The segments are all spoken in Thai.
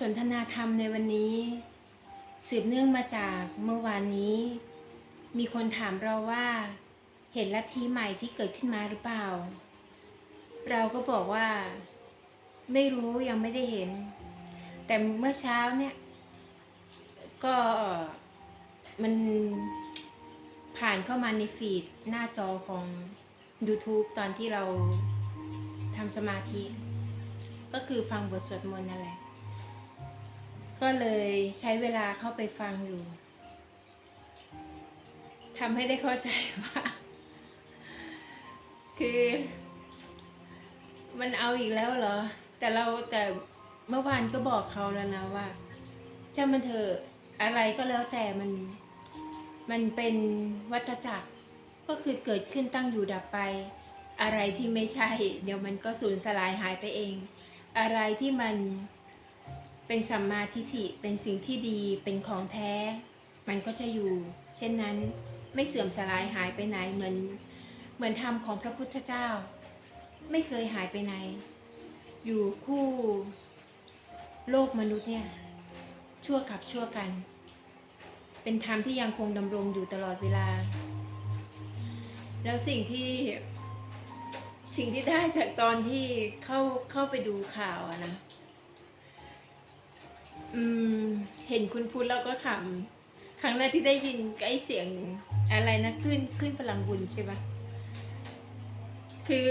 สนทนาธรรมในวันนี้ สืบเนื่องมาจากเมื่อวานนี้ มีคนถามเราว่า เห็นลัทธิใหม่ที่เกิดขึ้นมาหรือเปล่า เราก็บอกว่า ไม่รู้ยังไม่ได้เห็น แต่เมื่อเช้าเนี่ย ก็มันผ่านเข้ามาในฟีดหน้าจอของ YouTube ตอนที่เราทำสมาธิ ก็คือฟังบทสวดมนต์นั่นแหละ ก็เลยใช้เวลาเข้าไปฟังอยู่ทำให้ได้เข้าใจว่า คือ มันเอาอีกแล้วเหรอ แต่เราแต่เมื่อวานก็บอกเขาแล้วนะว่าช่ามันเถอะอะไรก็แล้วแต่มัน มันเป็นวัฏจักรก็คือเกิดขึ้นตั้งอยู่ดับไป อะไรที่ไม่ใช่ เดี๋ยวมันก็สูญสลายหายไปเอง อะไรที่มัน เป็นสัมมาทิฏฐิเป็นสิ่งที่ดีเป็นของแท้ มันก็จะอยู่ เช่นนั้นไม่เสื่อมสลายหายไปไหนเหมือนเหมือนธรรมของพระพุทธเจ้า ไม่เคยหายไปไหน อยู่คู่ โลกมนุษย์เนี่ยชั่วกับชั่วกัน เป็นธรรมที่ยังคงดำรงอยู่ตลอดเวลา แล้วสิ่งที่สิ่งที่ได้จากตอนที่เข้าเข้าไปดูข่าวอะนะ อืม เห็นคุณพูดแล้วก็ขำครั้งแรกที่ได้ยินไอ้เสียงอะไรนะคลื่นคลื่นพลังบุญใช่ปะคือ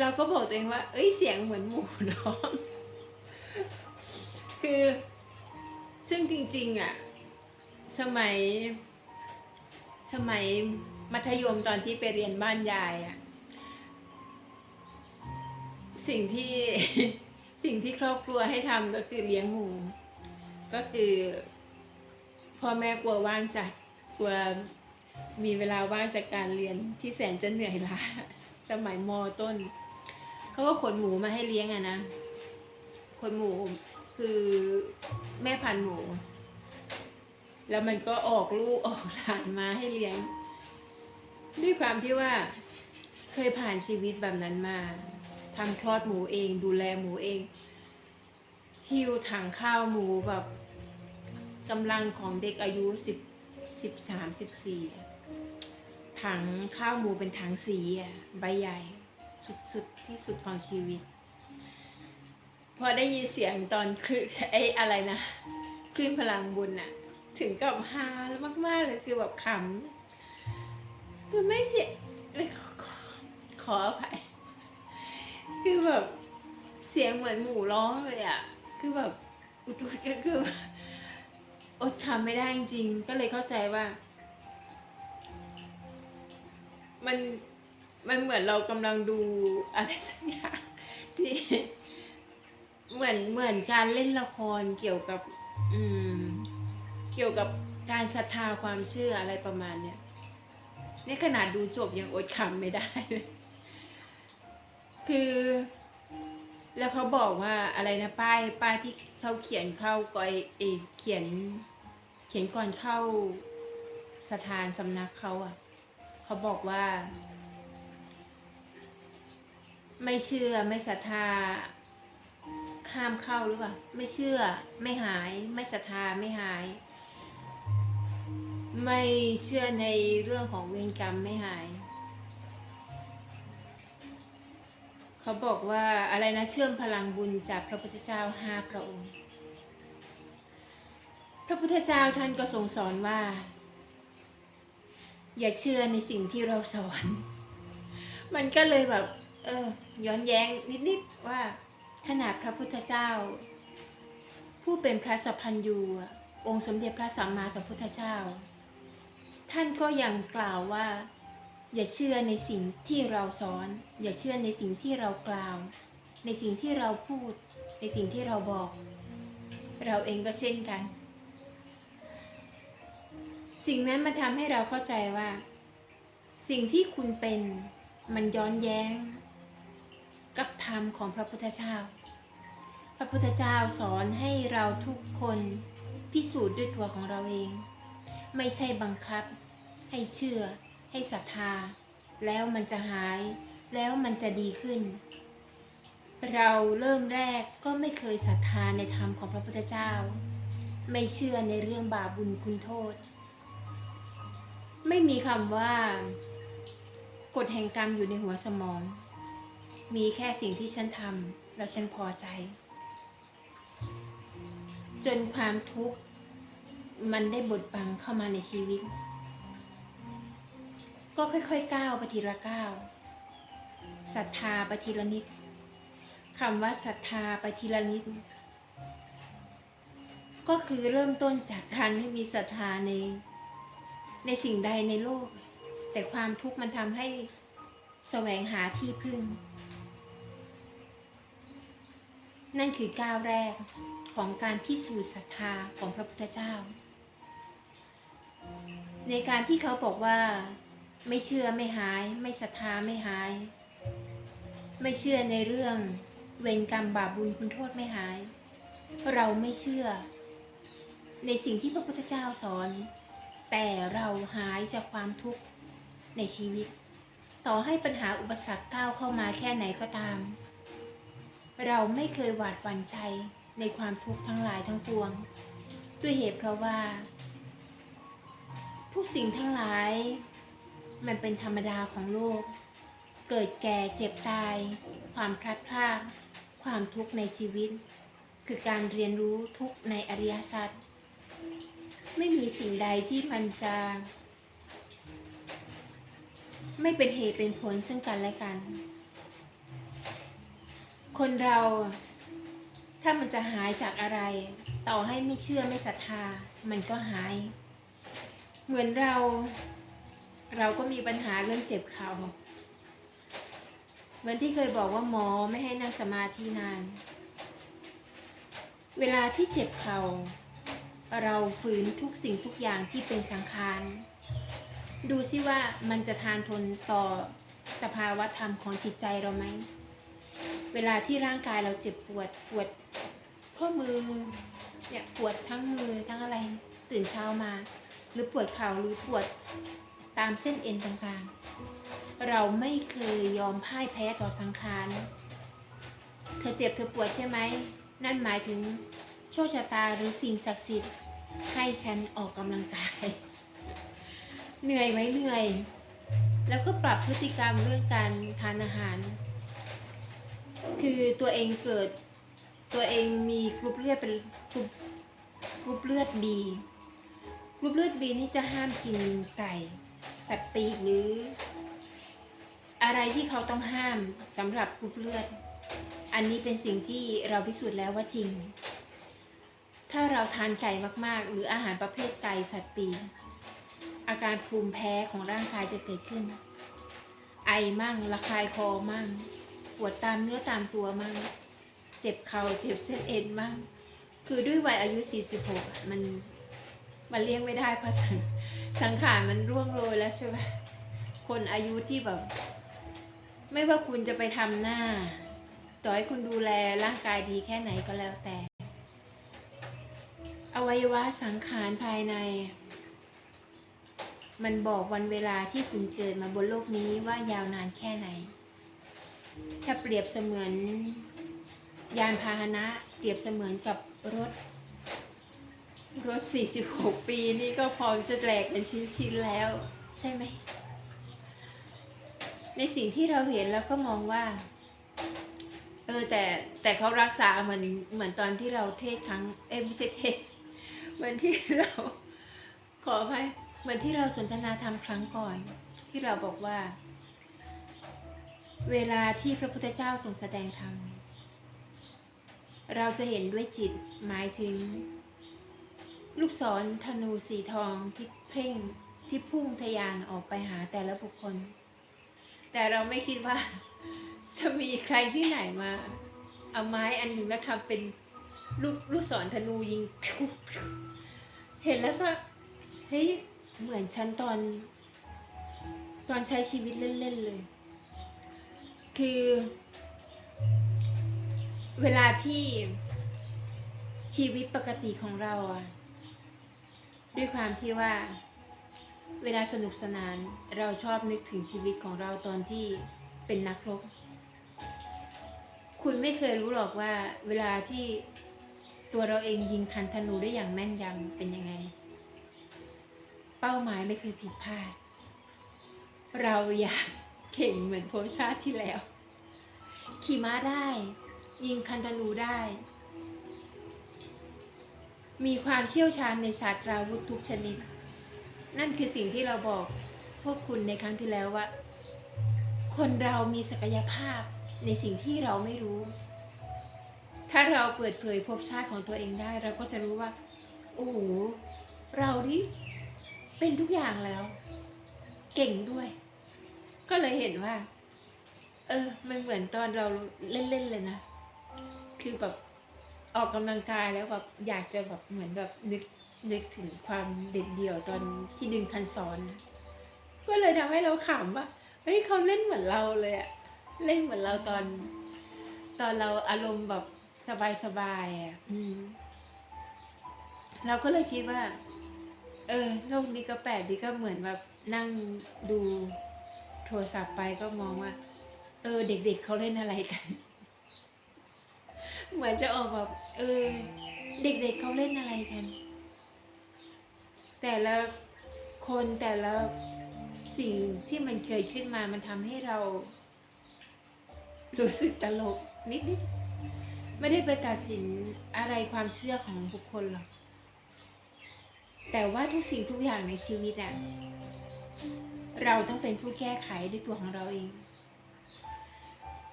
เราก็บอกตัวเองว่า เอ้ยเสียงเหมือนหมูน้อง คือ ซึ่งจริง ๆ อะ สมัย สมัยมัธยมตอนที่ไปเรียนบ้านยายอะ สิ่งที่ สิ่งที่ครอบครัวให้ทำก็คือเลี้ยงหมูก็คือพ่อแม่กลัวว่างจากกลัวมีเวลาว่างจากการเรียนที่แสนจะเหนื่อยล้าสมัยมต้นเขาก็ขนหมูมาให้เลี้ยงอะนะขนหมูคือแม่พันธุ์หมู แล้วมันก็ออกลูกออกหลานมาให้เลี้ยง ด้วยความที่ว่าเคยผ่านชีวิตแบบนั้นมา ทำคลอดหมูเอง ดูแลหมูเอง หิวถังข้าวหมูแบบกำลังของเด็กอายุสิบสิบสามสิบสี่ถังข้าวหมูเป็นถังสีอะใบใหญ่สุดๆที่สุดของชีวิต พอได้ยินเสียงตอนคลื่นไอ้อะไรนะคลื่นพลังบุญอะถึงกับฮาแล้วมากๆเลยคือแบบขำคือไม่เสียไม่ขอขอขออภัย คือแบบเสียงเหมือนหมูร้องเลยอะคือแบบอุดุก็คืออดคำไม่ได้จริงๆ ก็เลยเข้าใจว่า มันมันเหมือนเรากำลังดูอะไรสักอย่างที่เหมือนเหมือนการเล่นละครเกี่ยวกับ อืม เกี่ยวกับการศรัทธาความเชื่ออะไรประมาณเนี้ยนี่ขนาดดูจบยังอดคำไม่ได้เลย คือ แล้วเขาบอกว่าอะไรนะป้ายป้ายที่เขาเขียนเข้าก่อยเอเขียน เขียนก่อนเข้าสถานสำนักเขาอะ เขาบอกว่า ไม่เชื่อไม่ศรัทธาห้ามเข้าหรือเปล่าไม่เชื่อไม่หาย ไม่ศรัทธาไม่หาย ไม่เชื่อในเรื่องของเวรกรรมไม่หาย เขาบอกว่าอะไรนะเชื่อมพลังบุญจากพระพุทธเจ้าห้าพระองค์ พระพุทธเจ้าท่านก็ทรงสอนว่า อย่าเชื่อในสิ่งที่เราสอน มันก็เลยแบบ เออ ย้อนแย้งนิดๆว่าขนาดพระพุทธเจ้า ผู้เป็นพระสัพพัญญูอะองค์สมเด็จพระสัมมาสัมพุทธเจ้า ท่านก็ยังกล่าวว่า อย่าเชื่อในสิ่งที่เราสอน อย่าเชื่อในสิ่งที่เรากล่าว ในสิ่งที่เราพูด ในสิ่งที่เราบอก เราเองก็เช่นกัน สิ่งนั้นมันทำให้เราเข้าใจว่า สิ่งที่คุณเป็นมันย้อนแย้ง กับธรรมของพระพุทธเจ้า พระพุทธเจ้าสอนให้เราทุกคนพิสูจน์ด้วยตัวของเราเอง ไม่ใช่บังคับให้เชื่อ ให้ศรัทธา แล้วมันจะหาย แล้วมันจะดีขึ้น เราเริ่มแรกก็ไม่เคยศรัทธาในธรรมของพระพุทธเจ้า ไม่เชื่อในเรื่องบาปบุญคุณโทษ ไม่มีคำว่ากฎแห่งกรรมอยู่ในหัวสมอง มีแค่สิ่งที่ฉันทำแล้วฉันพอใจ จนความทุกข์มันได้บดบังเข้ามาในชีวิต ก็ค่อยๆก้าวไปทีละก้าวศรัทธาไปทีละนิดคำว่าศรัทธาไปทีละนิด ก็คือเริ่มต้นจากการไม่มีศรัทธาใน ในสิ่งใดในโลก แต่ความทุกข์มันทำให้แสวงหาที่พึ่ง นั่นคือก้าวแรกของการพิสูจน์ศรัทธาของพระพุทธเจ้า ในการที่เขาบอกว่า ไม่เชื่อไม่หาย ไม่ศรัทธาไม่หาย ไม่เชื่อในเรื่อง เวรกรรมบาปบุญคุณโทษไม่หาย เราไม่เชื่อ ในสิ่งที่พระพุทธเจ้าสอน แต่เราหายจากความทุกข์ในชีวิต ต่อให้ปัญหาอุปสรรคก้าวเข้ามาแค่ไหนก็ตาม เราไม่เคยหวาดหวั่นใจในความทุกข์ทั้งหลายทั้งปวง ด้วยเหตุเพราะว่า ทุกสิ่งทั้งหลาย มันเป็นธรรมดาของโลก เกิดแก่เจ็บตาย ความพลัดพราก ความทุกข์ในชีวิต คือการเรียนรู้ทุกในอริยสัจ ไม่มีสิ่งใดที่มันจะ ไม่เป็นเหตุเป็นผลซึ่งกันและกัน คนเราถ้ามันจะหายจากอะไร ต่อให้ไม่เชื่อไม่ศรัทธา มันก็หาย เหมือนเรา เราก็มีปัญหาเรื่องเจ็บเข่าเหมือนที่เคยบอกว่าหมอไม่ให้นั่งสมาธินาน เวลาที่เจ็บเข่าเราฝืนทุกสิ่งทุกอย่างที่เป็นสังขาร ดูซิว่ามันจะทานทนต่อสภาวะธรรมของจิตใจเราไหม เวลาที่ร่างกายเราเจ็บปวดปวดข้อมือเนี่ยปวดทั้งมือทั้งอะไร ตื่นเช้ามา หรือปวดเข่าหรือปวด ตามเส้นเอ็นต่างๆ เราไม่เคยยอมพ่ายแพ้ต่อสังขาร เธอเจ็บเธอปวดใช่ไหม นั่นหมายถึงโชคชะตาหรือสิ่งศักดิ์สิทธิ์ให้ฉันออกกำลังกาย เหนื่อยไหมเหนื่อย แล้วก็ปรับพฤติกรรมเรื่องการทานอาหาร คือตัวเองเกิด ตัวเองมีกรุ๊ปเลือดเป็นกรุ๊ปกรุ๊ปเลือดบีกรุ๊ปเลือดบีนี่จะห้ามกินไก่ สัตว์ปีกหรือ อะไรที่เขาต้องห้ามสำหรับกรุ๊ปเลือด อันนี้เป็นสิ่งที่เราพิสูจน์แล้วว่าจริง ถ้าเราทานไก่มากๆ หรืออาหารประเภทไก่สัตว์ปีกอาการภูมิแพ้ของร่างกายจะเกิดขึ้น ไอมั่งระคายคอมั่ง ปวดตามเนื้อตามตัวมั่ง เจ็บเข่าเจ็บเส้นเอ็นมั่ง คือด้วยวัยอายุ 46 มัน มันเลี้ยงไม่ได้เพราะสังสังขารมันร่วงโรยแล้วใช่ไหมคนอายุที่แบบ ไม่ว่าคุณจะไปทำหน้า ต่อให้คุณดูแลร่างกายดีแค่ไหนก็แล้วแต่ อวัยวะสังขารภายใน มันบอกวันเวลาที่คุณเกิดมาบนโลกนี้ว่ายาวนานแค่ไหน ถ้าเปรียบเสมือนยานพาหนะ เปรียบเสมือนกับรถ รถ 46 ปีนี่ก็พร้อมจะแหลกเป็นชิ้นๆแล้ว ใช่ไหม ในสิ่งที่เราเห็นแล้วก็มองว่า เออแต่แต่เขารักษาเหมือนเหมือนตอนที่เราเทศครั้งเอ้ไม่ใช่เทศเหมือนที่เรา ขออภัยเหมือนที่เราสนทนาธรรมครั้งก่อน ที่เราบอกว่า เวลาที่พระพุทธเจ้าทรงแสดงธรรมเราจะเห็นด้วยจิตหมายถึง ลูกศรธนูสีทองที่เพ่งที่พุ่งทะยานออกไปหาแต่ละบุคคล แต่เราไม่คิดว่า จะมีใครที่ไหนมา เอาไม้อันหนึ่งแล้วทำเป็นลูกลูกศรธนูยิง เห็นแล้วก็เฮ้ยเหมือนฉันตอน ตอนใช้ชีวิตเล่นๆเลย คือ เวลาที่ชีวิตปกติของเราอะ ด้วยความที่ว่า เวลาสนุกสนานเราชอบนึกถึงชีวิตของเราตอนที่เป็นนักรบคุณไม่เคยรู้หรอกว่า เวลาที่ตัวเราเองยิงคันธนูได้อย่างแม่นยำเป็นยังไง เป้าหมายไม่เคยผิดพลาด เราอยากเก่งเหมือนโพสชาติที่แล้ว ขี่ม้าได้ ยิงคันธนูได้ มีความเชี่ยวชาญในศาสตราวุธทุกชนิด นั่นคือสิ่งที่เราบอกพวกคุณในครั้งที่แล้วว่า คนเรามีศักยภาพในสิ่งที่เราไม่รู้ ถ้าเราเปิดเผยภพชาติของตัวเองได้ เราก็จะรู้ว่า โอ้โห เราที่เป็นทุกอย่างแล้ว เก่งด้วย ก็เลยเห็นว่า เออ มันเหมือนตอนเราเล่นๆเลยนะ คือแบบ ออกกำลังกายแล้วแบบอยากจะแบบเหมือนแบบนึกนึกถึงความเด็ดเดี่ยวตอนที่ดึงคันซ้อนก็เลยทำให้เราขำว่าเฮ้ยเขาเล่นเหมือนเราเลยอะเล่นเหมือนเราตอน ตอนเราอารมณ์แบบสบายๆอะอืมเราก็เลยคิดว่า เออโลกนี้ก็แปลกดีก็เหมือนแบบนั่งดูโทรศัพท์ไปก็มองว่า เออ เด็กๆเเขาเล่นอะไรกัน เหมือนจะออกแบบเออเด็กๆเขาเล่นอะไรกัน แต่ละคนแต่ละสิ่งที่มันเคยขึ้นมามันทำให้เรา รู้สึกตลกนิดๆไม่ได้ไปตัดสินอะไรความเชื่อของบุคคลหรอกแต่ว่าทุกสิ่งทุกอย่างในชีวิตอะเราต้องเป็นผู้แก้ไขด้วยตัวของเราเอง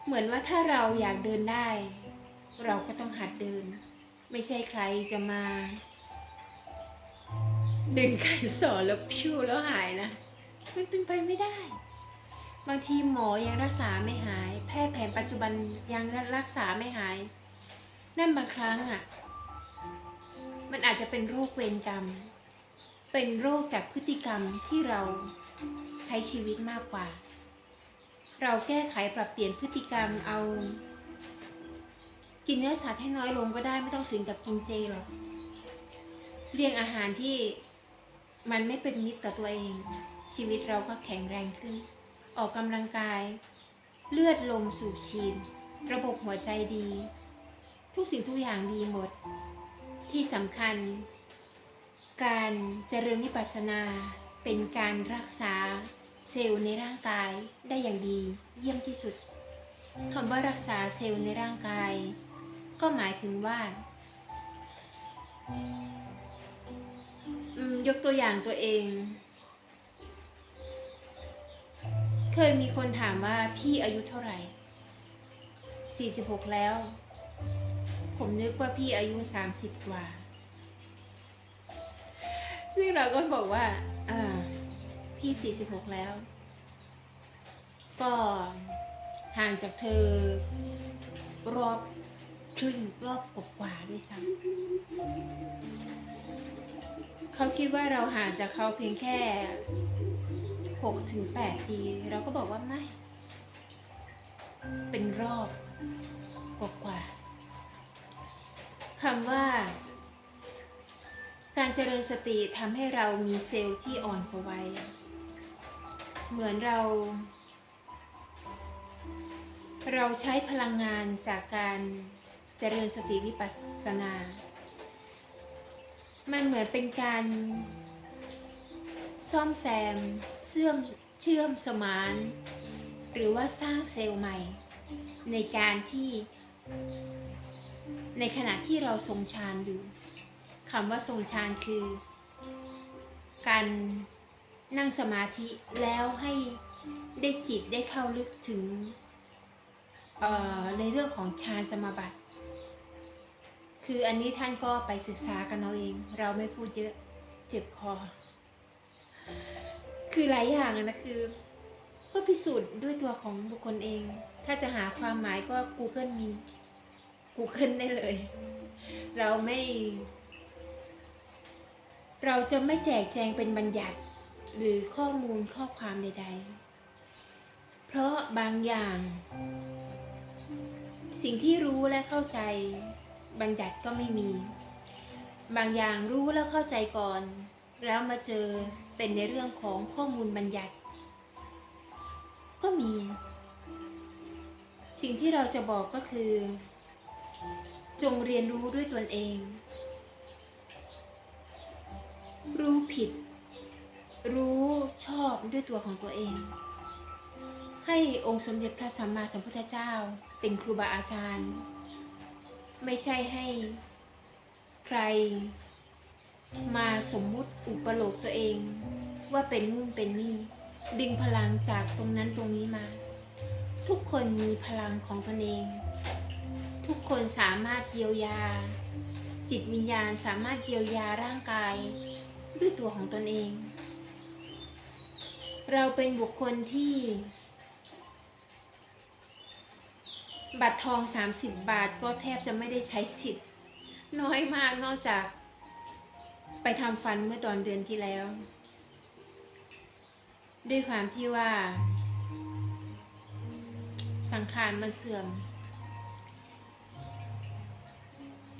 เหมือนว่าถ้าเราอยากเดินได้ เราก็ต้องหัดเดิน ไม่ใช่ใครจะมา ดึงกันสอนแล้วพิวแล้วหายนะมันเป็นไปไม่ได้ บางทีหมอยังรักษาไม่หาย แพทย์แผนปัจจุบันยังรักษาไม่หาย นั่นบางครั้งอะ มันอาจจะเป็นโรคเวรกรรม เป็นโรคจากพฤติกรรมที่เราใช้ชีวิตมากกว่า เราแก้ไขปรับเปลี่ยนพฤติกรรมเอา กินเนื้อสัตว์ให้น้อยลงก็ได้ไม่ต้องถึงกับกินเจหรอกเลี่ยงอาหารที่มันไม่เป็นมิตรต่อตัวเอง ชีวิตเราก็แข็งแรงขึ้น ออกกำลังกาย เลือดลมสูบฉีดระบบหัวใจดี ทุกสิ่งทุกอย่างดีหมด ที่สำคัญ การเจริญวิปัสสนาเป็นการรักษาเซลล์ในร่างกายได้อย่างดีเยี่ยมที่สุดคำว่ารักษาเซลล์ในร่างกาย ก็หมายถึงว่า ยกตัวอย่างตัวเอง เคยมีคนถามว่าพี่อายุเท่าไหร่ 46 แล้ว ผมนึกว่าพี่อายุ 30 กว่า ซึ่งเราก็บอกว่าอ่าพี่ 46 แล้ว ก็ห่างจากเธอรอบ ครึ่งรอบกว่าด้วยซ้ำเขาคิดว่าเราห่างจากเขาเพียงแค่6ถึง8ปี เราก็บอกว่าไม่ เป็นรอบกว่าคำว่า การเจริญสติทำให้เรามีเซลล์ที่อ่อนกว่าวัยเหมือนเรา เราใช้พลังงานจากการ เจริญสติวิปัสสนา มันเหมือนเป็นการซ่อมแซมเชื่อมเชื่อมสมาน หรือว่าสร้างเซลล์ใหม่ ในการที่ ในขณะที่เราทรงฌานอยู่คำว่าทรงฌานคือ การนั่งสมาธิแล้วให้ได้จิตได้เข้าลึกถึงในเรื่องของฌานสมาบัติ คืออันนี้ท่านก็ไปศึกษากันเอาเอง เราไม่พูดเยอะเจ็บคอ คือหลายอย่างนะคือ ก็พิสูจน์ด้วยตัวของบุคคลเอง ถ้าจะหาความหมายก็ Google มี Google ได้เลย เราไม่ เราจะไม่แจกแจงเป็นบัญญัติ หรือข้อมูลข้อความใด ๆ เพราะบางอย่าง สิ่งที่รู้และเข้าใจ บัญญัติก็ไม่มี บางอย่างรู้แล้วเข้าใจก่อน แล้วมาเจอเป็นในเรื่องของข้อมูลบัญญัติ ก็มี สิ่งที่เราจะบอกก็คือ จงเรียนรู้ด้วยตนเอง รู้ผิด รู้ชอบด้วยตัวของตัวเองให้องค์สมเด็จพระสัมมาสัมพุทธเจ้า เป็นครูบาอาจารย์ ไม่ใช่ให้ใครมาสมมุติอุปโลกตัวเอง ว่าเป็นนู่นเป็นนี่ ดึงพลังจากตรงนั้นตรงนี้มา ทุกคนมีพลังของตนเอง ทุกคนสามารถเยียวยา จิตวิญญาณสามารถเยียวยาร่างกาย ด้วยตัวของตนเอง เราเป็นบุคคลที่ บัตรทอง 30 บาทก็แทบจะไม่ได้ใช้สิทธิ์ น้อยมากนอกจาก ไปทำฟันเมื่อตอนเดือนที่แล้ว ด้วยความที่ว่า สังขารมันเสื่อม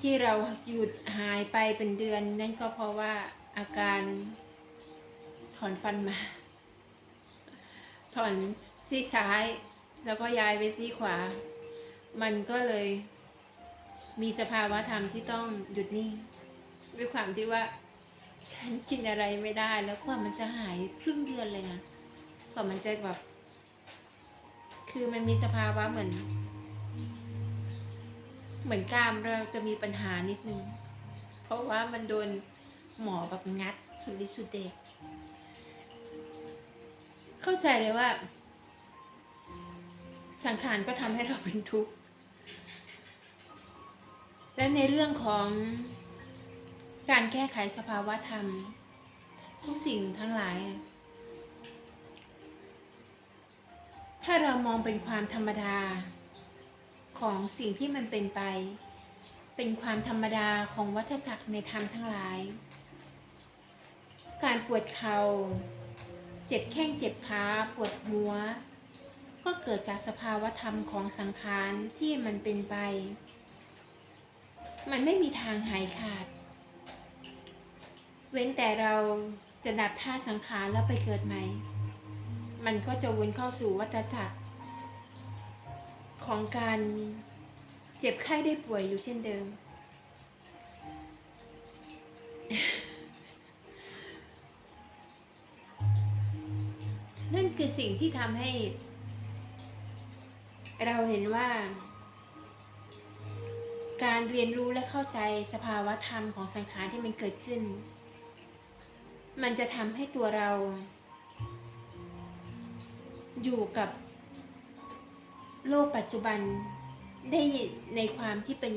ที่เราหยุดหายไปเป็นเดือนนั่นก็เพราะว่าอาการถอนฟันมา ถอนซีกซ้าย แล้วก็ย้ายไปซีกขวา มันก็เลยมีสภาวะธรรมที่ต้องหยุดนิ่งด้วยความที่ว่า ฉันกินอะไรไม่ได้ แล้วกว่ามันจะหายครึ่งเดือนเลยนะกว่ามันจะแบบคือมันมีสภาวะเหมือน เหมือนกรามเราจะมีปัญหานิดนึง เพราะว่ามันโดนหมอแบบงัดสุดฤทธิ์สุดเดชเข้าใจเลยว่า สังขารก็ทำให้เราเป็นทุกข์ และในเรื่องของการแก้ไขสภาวะธรรม ทุกสิ่งทั้งหลาย ถ้าเรามองเป็นความธรรมดา ของสิ่งที่มันเป็นไป เป็นความธรรมดาของวัฏจักรในธรรมทั้งหลาย การปวดเขา่าเจ็บแข้งเจ็บขาปวดหัว ก็เกิดจากสภาวะธรรมของสังขารที่มันเป็นไป มันไม่มีทางหายขาด เว้นแต่เราจะดับท่าสังขารแล้วไปเกิดใหม่ มันก็จะวนเข้าสู่วัฏจักร ของการเจ็บไข้ได้ป่วยอยู่เช่นเดิม นั่นคือสิ่งที่ทำให้ เราเห็นว่า การเรียนรู้และเข้าใจสภาวะธรรมของสังขารที่มันเกิดขึ้น มันจะทำให้ตัวเรา อยู่กับโลกปัจจุบันได้ในความที่เป็น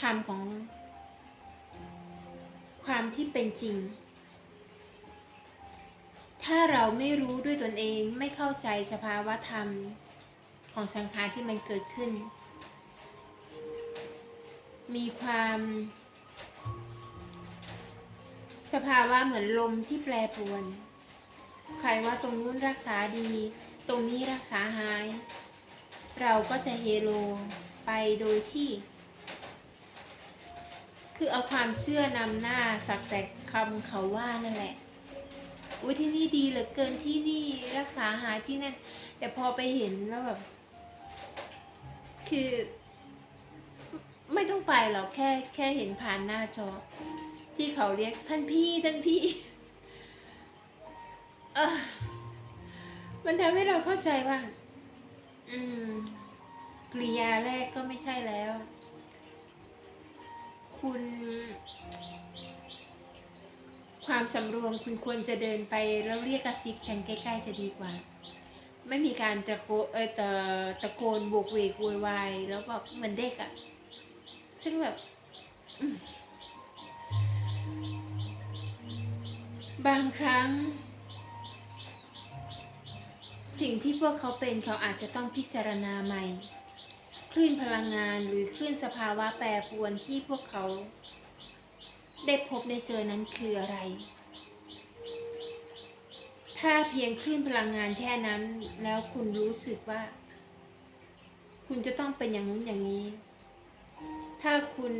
ธรรมของ ความที่เป็นจริง ถ้าเราไม่รู้ด้วยตนเองไม่เข้าใจสภาวะธรรมของสังขารที่มันเกิดขึ้น มีความสภาวะเหมือนลมที่แปรปรวน ใครว่าตรงนู้นรักษาดี ตรงนี้รักษาหาย เราก็จะเฮโลไปโดยที่ คือเอาความเชื่อนำหน้าสักแต่คำเขาว่านั่นแหละอุ้ยที่นี่ดีเหลือเกินที่นี่รักษาหายที่นั่น แต่พอไปเห็นแล้วแบบ คือ ไม่ต้องไปหรอกแค่แค่เห็นผ่านหน้าจอ ที่เขาเรียกท่านพี่ท่านพี่เออมันทำให้เราเข้าใจว่า อืมกริยาแรกก็ไม่ใช่แล้ว คุณ ความสำรวมคุณควรจะเดินไปแล้วเรียกกระซิบกันใกล้ ๆ จะดีกว่า ไม่มีการตะโกนเออตะตะโกนโบกเวกโวยวายแล้วแบบเหมือนเด็กอะ่ะ ซึ่งแบบบางครั้ง สิ่งที่พวกเขาเป็นเขาอาจจะต้องพิจารณาใหม่ คลื่นพลังงานหรือคลื่นสภาวะแปรปรวนที่พวกเขา ได้พบได้เจอนั้นคืออะไร ถ้าเพียงคลื่นพลังงานแค่นั้น แล้วคุณรู้สึกว่า คุณจะต้องเป็นอย่างนู้นอย่างนี้ ถ้าคุณ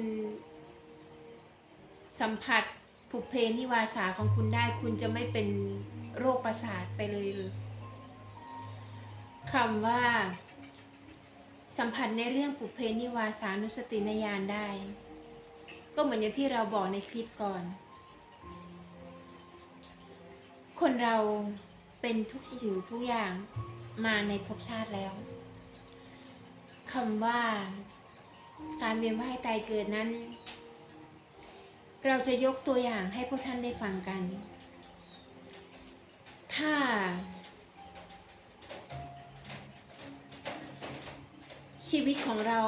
สัมผัสผุเพนิวาสาของคุณได้ คุณจะไม่เป็นโรคประสาทไปเลยคำว่า สัมผัสในเรื่องปุเพนิวาสานุสตินญาณได้ ก็เหมือนอย่างที่เราบอกในคลิปก่อน คนเราเป็นทุกสิ่งทุกอย่างมาในภพชาติแล้วคำว่า การเวียนว่ายตายเกิดนั้น เราจะยกตัวอย่างให้พวกท่านได้ฟังกัน ถ้า ชีวิตของเรา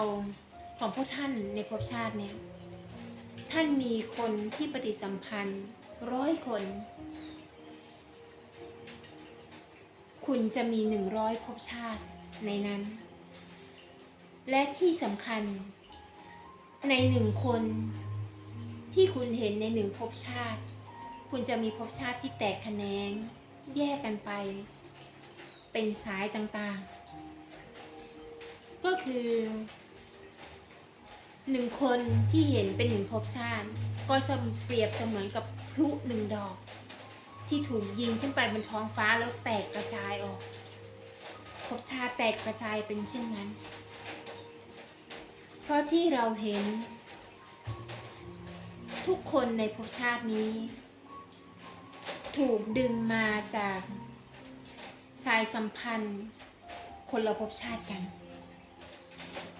ของพวกท่านในภพชาติเนี่ย ท่านมีคนที่ปฏิสัมพันธ์ร้อยคน คุณจะมีหนึ่งร้อยภพชาติในนั้น และที่สำคัญ ในหนึ่งคนที่คุณเห็นในหนึ่งภพชาติ คุณจะมีภพชาติที่แตกแขนง แยกกันไป เป็นสายต่างๆ ก็คือหนึ่งคนที่เห็นเป็นหนึ่งภพชาติ ก็เสมเปรียบเสมือนกับพลุหนึ่งดอก ที่ถูกยิงขึ้นไปบนท้องฟ้าแล้วแตกกระจายออกภพชาติแตกกระจายเป็นเช่นนั้น เพราะที่เราเห็น ทุกคนในภพชาตินี้ ถูกดึงมาจากสายสัมพันธ์ คนละภพชาติกัน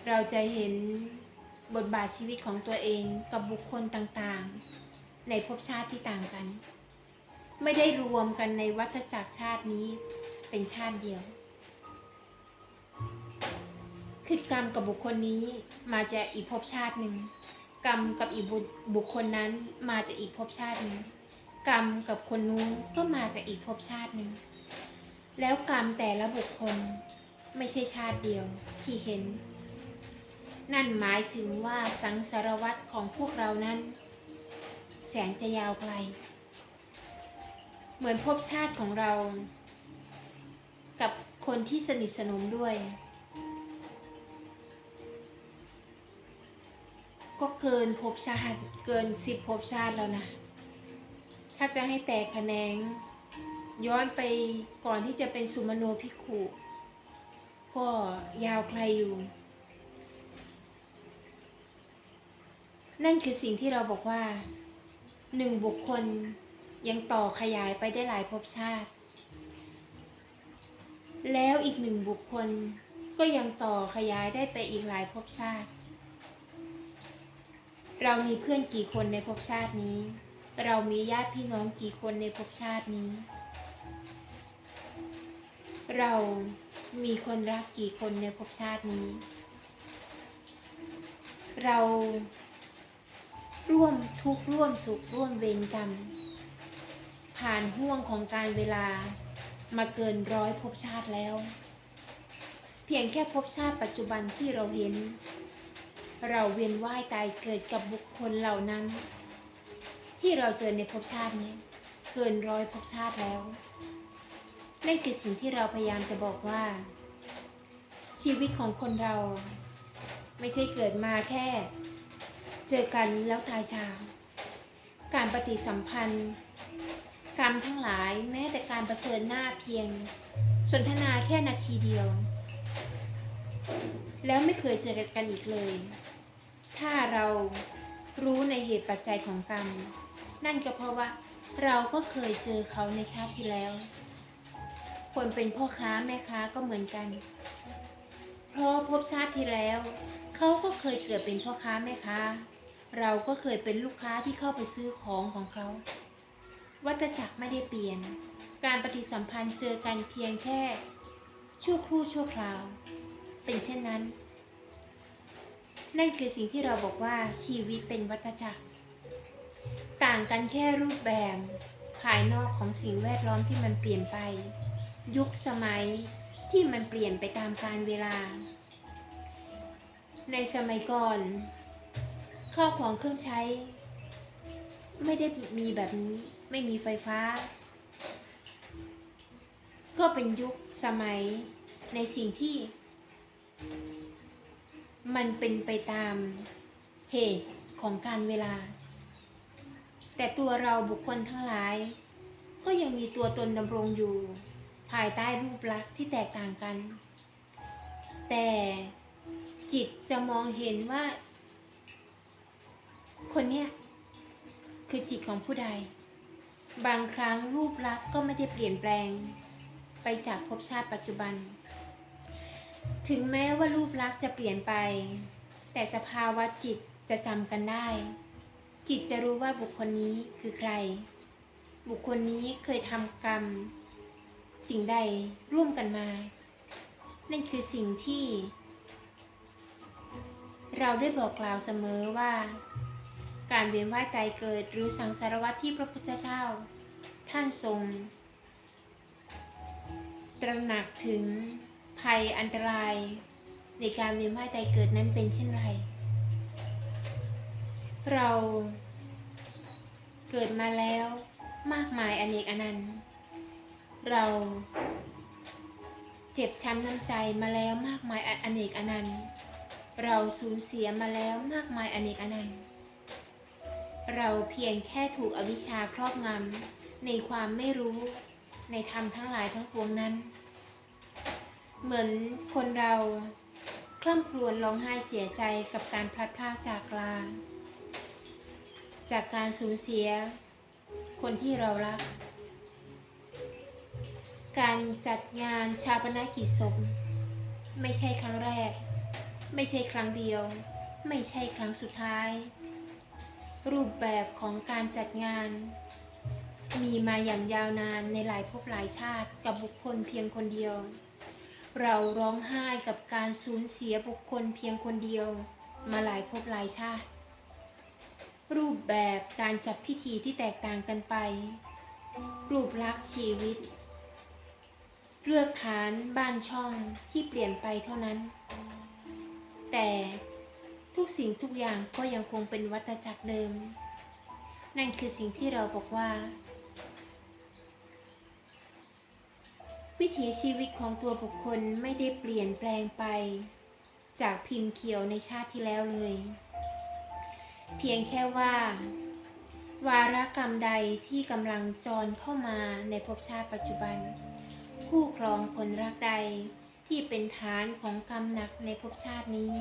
เราจะเห็นบทบาทชีวิตของตัวเองกับบุคคลต่างๆ ในภพชาติที่ต่างกัน ไม่ได้รวมกันในวัฏจักรชาตินี้เป็นชาติเดียว คือกรรมกับบุคคลนี้มาจากอีกภพชาติหนึ่งกรรมกับอีกบุคคลนั้นมาจากอีกภพชาติหนึ่งกรรมกับคนนู้นก็มาจากอีกภพชาติหนึ่งแล้วกรรมแต่ละบุคคลไม่ใช่ชาติเดียวที่เห็น นั่นหมายถึงว่าสังสารวัตรของพวกเรานั้น แสนจะยาวไกล เหมือนภพชาติของเรา กับคนที่สนิทสนมด้วย ก็เกินภพชาติเกินสิบภพชาติแล้วนะ ถ้าจะให้แตกแขนง ย้อนไปก่อนที่จะเป็นสุมโนภิขุก็ยาวไกลอยู่ นั่นคือสิ่งที่เราบอกว่าหนึ่งบุคคลยังต่อขยายไปได้หลายภพชาติ แล้วอีกหนึ่งบุคคลก็ยังต่อขยายได้ไปอีกหลายภพชาติ เรามีเพื่อนกี่คนในภพชาตินี้ เรามีญาติพี่น้องกี่คนในภพชาตินี้ เรามีคนรักกี่คนในภพชาตินี้ เราร่วมทุกข์ร่วมสุขร่วมเวรกรรม ผ่านห่วงของการเวลามาเกินร้อยภพชาติแล้ว เพียงแค่ภพชาติปัจจุบันที่เราเห็น เราเวียนว่ายตายเกิดกับบุคคลเหล่านั้น ที่เราเจอในภพชาตินี้เกินร้อยภพชาติแล้วนั่นคือสิ่งที่เราพยายามจะบอกว่า ชีวิตของคนเรา ไม่ใช่เกิดมาแค่ เจอกันแล้วตายจากการปฏิสัมพันธ์ กรรมทั้งหลายแม้แต่การประเสริญหน้าเพียง สนทนาแค่นาทีเดียว แล้วไม่เคยเจอกันอีกเลย ถ้าเรารู้ในเหตุปัจจัยของกรรม นั่นก็เพราะว่าเราก็เคยเจอเขาในชาติที่แล้ว คนเป็นพ่อค้าแม่ค้าก็เหมือนกัน เพราะพบชาติที่แล้ว เขาก็เคยเกิดเป็นพ่อค้าแม่ค้า เราก็เคยเป็นลูกค้าที่เข้าไปซื้อของของเขา วัฏจักรไม่ได้เปลี่ยน การปฏิสัมพันธ์เจอกันเพียงแค่ ชั่วครู่ชั่วคราว เป็นเช่นนั้น นั่นคือสิ่งที่เราบอกว่าชีวิตเป็นวัฏจักร ต่างกันแค่รูปแบบภายนอกของสิ่งแวดล้อมที่มันเปลี่ยนไป ยุคสมัยที่มันเปลี่ยนไปตามกาลเวลา ในสมัยก่อนข้าวของเครื่องใช้ ไม่ได้มีแบบนี้ไม่มีไฟฟ้า ก็เป็นยุคสมัยในสิ่งที่ มันเป็นไปตามเหตุของการเวลา แต่ตัวเราบุคคลทั้งหลาย ก็ยังมีตัวตนดำรงอยู่ ภายใต้รูปลักษณ์ที่แตกต่างกัน แต่จิตจะมองเห็นว่า คนเนี้ยคือจิตของผู้ใด บางครั้งรูปลักษณ์ก็ไม่ได้เปลี่ยนแปลง ไปจากภพชาติปัจจุบัน ถึงแม้ว่ารูปลักษณ์จะเปลี่ยนไป แต่สภาวะจิตจะจำกันได้ จิตจะรู้ว่าบุคคลนี้คือใคร บุคคลนี้เคยทำกรรม สิ่งใดร่วมกันมา นั่นคือสิ่งที่ เราได้บอกกล่าวเสมอว่า การเวียนว่ายตายเกิดหรือสังสารวัตที่พระพุทธเจ้า ท่านทรง ตระหนักถึง ภัยอันตรายในการเวียนว่ายตายเกิดนั้นเป็นเช่นไร เราเกิดมาแล้วมากมายอเนกอนันต์ เราเจ็บช้ำน้ำใจมาแล้วมากมายอเนกอนันต์ เราสูญเสียมาแล้วมากมายอเนกอนันต์ เราเพียงแค่ถูกอวิชชาครอบงำในความไม่รู้ในธรรมทั้งหลายทั้งปวงนั้น เหมือนคนเราคล่ำครวญร้องไห้เสียใจกับการพลัดพรากจากลา จากการสูญเสีย คนที่เรารัก การจัดงานชาปนกิจศพไม่ใช่ครั้งแรก ไม่ใช่ครั้งเดียว ไม่ใช่ครั้งสุดท้าย รูปแบบของการจัดงาน มีมาอย่างยาวนานในหลายภพหลายชาติกับบุคคลเพียงคนเดียว เราร้องไห้กับการสูญเสียบุคคลเพียงคนเดียวมาหลายภพหลายชาติ รูปแบบการจัดพิธีที่แตกต่างกันไป รูปลักษ์ชีวิต เลือกฐานบ้านช่องที่เปลี่ยนไปเท่านั้น แต่ทุกสิ่งทุกอย่างก็ยังคงเป็นวัฏจักรเดิม นั่นคือสิ่งที่เราบอกว่า วิถีชีวิตของตัวบุคคลไม่ได้เปลี่ยนแปลงไป จากพิมพ์เขียวในชาติที่แล้วเลย เพียงแค่ว่า วาระกรรมใดที่กำลังจรเข้ามาในภพชาติปัจจุบัน คู่ครองคนรักใดที่เป็นฐานของกรรมหนักในภพชาตินี้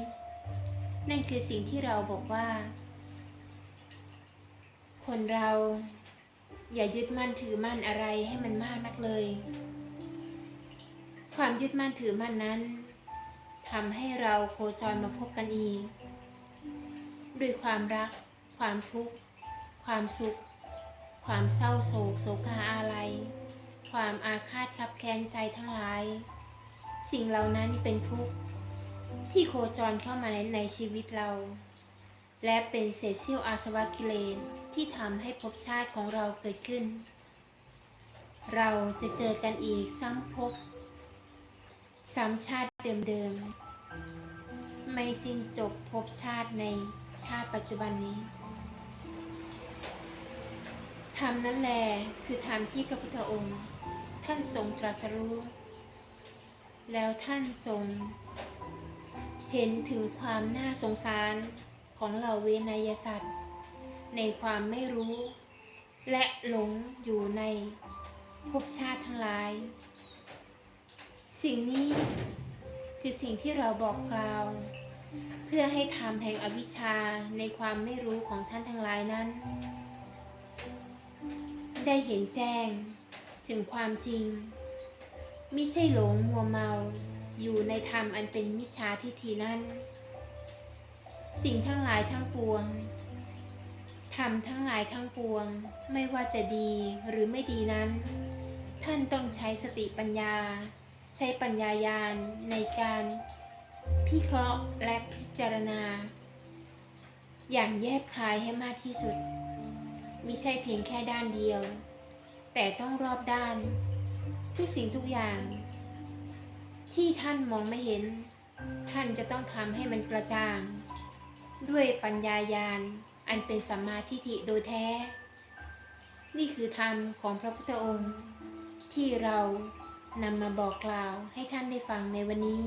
นั่นคือสิ่งที่เราบอกว่า คนเราอย่ายึดมั่นถือมั่นอะไรให้มันมากนักเลย ความยึดมั่นถือมั่นนั้นทำให้เราโคจรมาพบกันอีก ด้วยความรัก ความทุกข์ ความสุข ความเศร้าโศกโศกาอาลัย ความอาฆาตขับแค้นใจทั้งหลาย สิ่งเหล่านั้นเป็นทุกข์ที่โคจรเข้ามาในในชีวิตเรา และเป็นเศษเสี้ยวอาสวะกิเลสที่ทำให้ภพชาติของเราเกิดขึ้น เราจะเจอกันอีกซ้ำภพ ซ้ำชาติเดิมๆ ไม่สิ้นจบภพชาติในชาติปัจจุบันนี้ธรรมนั่นแลคือธรรมที่พระพุทธองค์ ท่านทรงตรัสรู้ แล้วท่านทรง เห็นถึงความน่าสงสารของเหล่าเวนยสัตว์ ในความไม่รู้ และหลงอยู่ในภพชาติทั้งหลาย สิ่งนี้คือสิ่งที่เราบอกกล่าว เพื่อให้ธรรมแห่งอวิชชาในความไม่รู้ของท่านทั้งหลายนั้น ได้เห็นแจ้งถึงความจริงมิใช่หลงมัวเมาอยู่ในธรรมอันเป็นมิจฉาทิฏฐินั้น สิ่งทั้งหลายทั้งปวงธรรมทั้งหลายทั้งปวง ไม่ว่าจะดีหรือไม่ดีนั้น ท่านต้องใช้สติปัญญา ใช้ปัญญายาณในการพิเคราะห์และพิจารณา อย่างแยบคายให้มากที่สุดมิใช่เพียงแค่ด้านเดียว แต่ต้องรอบด้าน ทุกสิ่งทุกอย่าง ที่ท่านมองไม่เห็น ท่านจะต้องทำให้มันกระจ่าง ด้วยปัญญายาณอันเป็นสัมมาทิฏฐิโดยแท้ นี่คือธรรมของพระพุทธองค์ ที่เรา นำมาบอกกล่าวให้ท่านได้ฟังในวันนี้